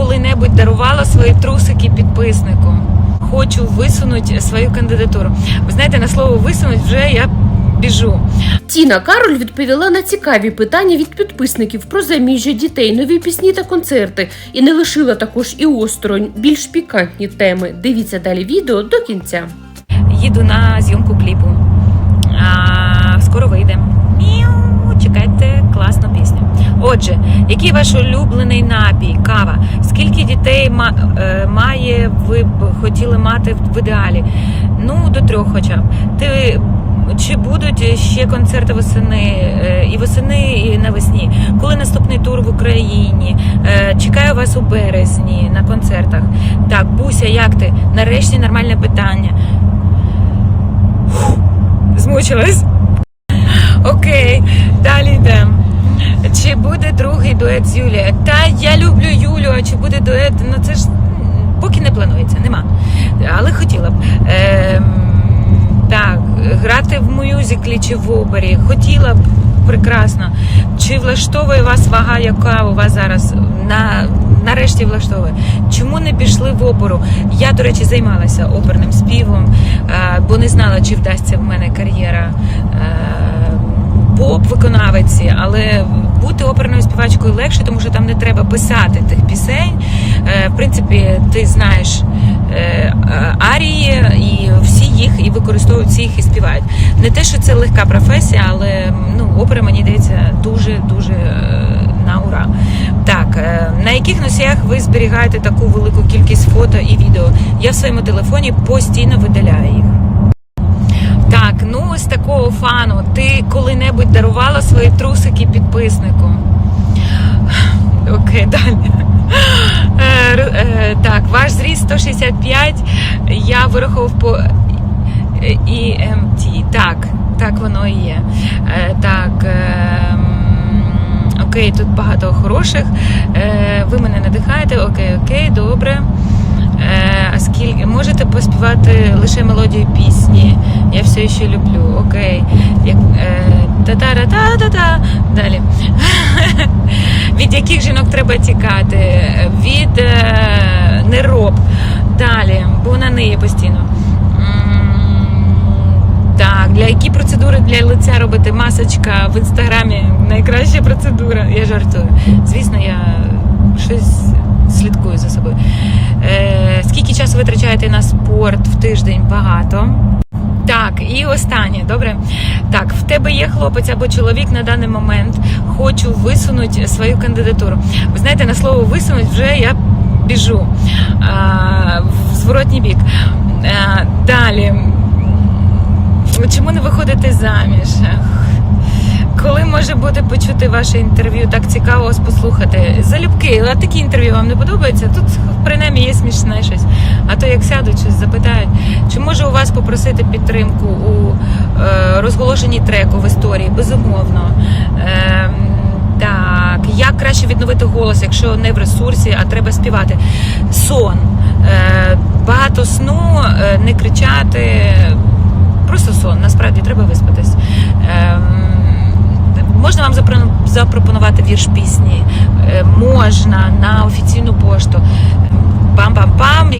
коли-небудь дарувала свої трусики підписнику. Хочу висунути свою кандидатуру. Ви знаєте, на слово висунуть вже я біжу. Тіна Кароль відповіла на цікаві питання від підписників про заміжжя дітей, нові пісні та концерти, і не лишила також і осторонь більш пікантні теми. Дивіться далі відео до кінця. Їду на зйомку кліпу. А, скоро вийде. Мяу, чекайте класну пісню. Отже, який ваш улюблений напій, кава? Скільки дітей е, має ви б хотіли мати в ідеалі? Ну, до трьох хоча б. Ти чи будуть ще концерти восени е, і восени, і навесні? Коли наступний тур в Україні? Е, Чекаю вас у березні на концертах. Так, Буся, як ти? Нарешті нормальне питання. Фух, Змучилась. Окей, далі йдемо. Чи буде другий дует з Юлією? Та я люблю Юлю, а чи буде дует? Ну це ж поки не планується, нема. Але хотіла б. Ем, так, грати в мюзиклі чи в опері. Хотіла б прекрасно. Чи влаштовує вас вага, яка у вас зараз? На, нарешті влаштовує. Чому не пішли в оперу? Я, до речі, займалася оперним співом, е, бо не знала, чи вдасться в мене кар'єра. е, поп-виконавиці, але бути оперною співачкою легше, тому що там не треба писати тих пісень. Е, В принципі, ти знаєш е, арії, і всі їх і використовують всі їх і співають. Не те, що це легка професія, але ну, опера мені здається дуже дуже е, на ура. Так, на яких носіях ви зберігаєте таку велику кількість фото і відео? Я в своєму телефоні постійно видаляю їх. Ну з такого фану, ти коли-небудь дарувала свої трусики підписнику? Окей, далі. Е, е, Так, ваш зріст 165, я вирахував по EMT. Так, так воно і є. Е, Так. ем, Окей, тут багато хороших. Е, Ви мене надихаєте. Окей, окей. Е, скільки можете поспівати лише мелодію пісні? Я все ще люблю. Окей. Як, е, та-та-та-та-та-та. Далі. Від яких жінок треба тікати? Від е, нероб. Далі, бо на неї постійно. Так, для які процедури для лиця робити масочка в інстаграмі? Найкраща процедура. Я жартую. Звісно, я щось слідкую за собою. Е, часу витрачаєте на спорт в тиждень? Багато. Так, і останнє, добре. Так, в тебе є хлопець або чоловік на даний момент. Хочу висунути свою кандидатуру. Ви знаєте, на слово висунуть вже я біжу а, в зворотній бік. А, далі. Чому не виходите заміж? Може бути почути ваше інтерв'ю? Так цікаво вас послухати. Залюбки, а такі інтерв'ю вам не подобаються? Тут принаймні є смішне щось. А то як сядуть, щось запитають. Чи може у вас попросити підтримку у е, розголошенні треку в історії? Безумовно. Ем, так, як краще відновити голос, якщо не в ресурсі, а треба співати? Сон. Е, багато сну, е, не кричати. Просто сон, насправді треба виспатись. Ем, можна вам запропонувати вірш пісні? Е, можна на офіційну пошту. Пам-пам-пам.